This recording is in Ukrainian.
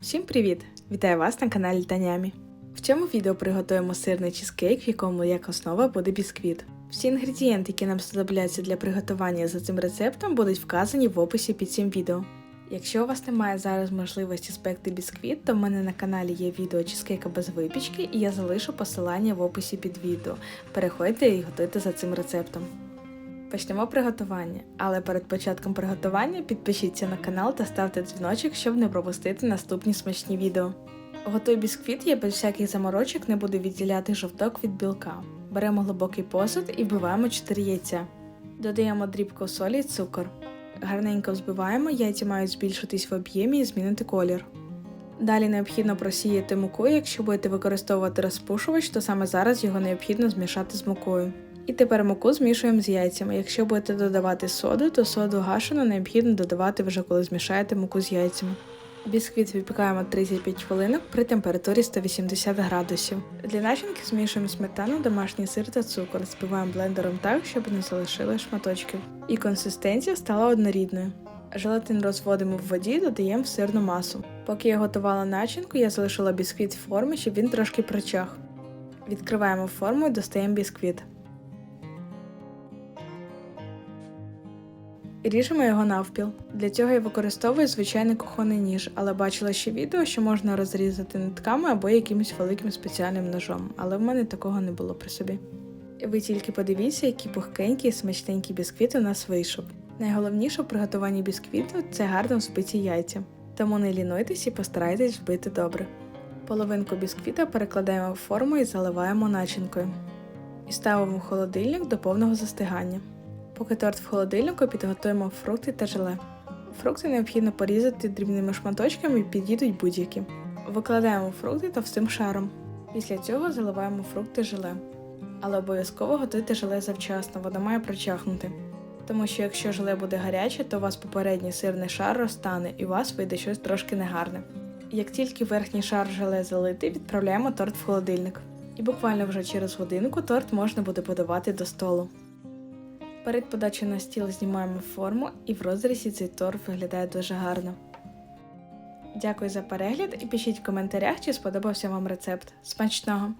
Всім привіт! Вітаю вас на каналі Танямі. В цьому відео приготуємо сирний чизкейк, в якому як основа буде бісквіт. Всі інгредієнти, які нам знадобляться для приготування за цим рецептом, будуть вказані в описі під цим відео. Якщо у вас немає зараз можливості спекти бісквіт, то в мене на каналі є відео чизкейка без випічки, і я залишу посилання в описі під відео. Переходьте і готуйте за цим рецептом. Почнемо приготування, але перед початком приготування підпишіться на канал та ставте дзвіночок, щоб не пропустити наступні смачні відео. Готуй бісквіт я без всяких заморочок не буду відділяти жовток від білка. Беремо глибокий посуд і вбиваємо 4 яйця. Додаємо дрібку солі і цукор. Гарненько взбиваємо, яйця мають збільшитись в об'ємі і змінити колір. Далі необхідно просіяти муку, якщо будете використовувати розпушувач, то саме зараз його необхідно змішати з мукою. І тепер муку змішуємо з яйцями. Якщо будете додавати соду, то соду гашену необхідно додавати вже коли змішаєте муку з яйцями. Бісквіт випікаємо 35 хвилинок при температурі 180 градусів. Для начинки змішуємо сметану, домашній сир та цукор, збиваємо блендером так, щоб не залишили шматочків. І консистенція стала однорідною. Желатин розводимо в воді, додаємо в сирну масу. Поки я готувала начинку, я залишила бісквіт в формі, щоб він трошки прочах. Відкриваємо форму і достаємо бісквіт. Ріжемо його навпіл. Для цього я використовую звичайний кухонний ніж, але бачила ще відео, що можна розрізати нитками або якимось великим спеціальним ножом, але в мене такого не було при собі. Ви тільки подивіться, які пухкенькі і смачненькі бісквіт у нас вийшов. Найголовніше в приготуванні бісквіту це гарно взбиті яйця, тому не лінуйтесь і постарайтесь вбити добре. Половинку бісквіта перекладаємо в форму і заливаємо начинкою. І ставимо в холодильник до повного застигання. Поки торт в холодильнику підготуємо фрукти та желе. Фрукти необхідно порізати дрібними шматочками і підійдуть будь-які. Викладаємо фрукти товстим шаром. Після цього заливаємо фрукти желе. Але обов'язково готуйте желе завчасно, воно має прочахнути. Тому що якщо желе буде гаряче, то у вас попередній сирний шар розтане і у вас вийде щось трошки негарне. Як тільки верхній шар желе залитий, відправляємо торт в холодильник. І буквально вже через годинку торт можна буде подавати до столу. Перед подачею на стіл знімаємо форму і в розрізі цей торт виглядає дуже гарно. Дякую за перегляд і пишіть в коментарях, чи сподобався вам рецепт. Смачного!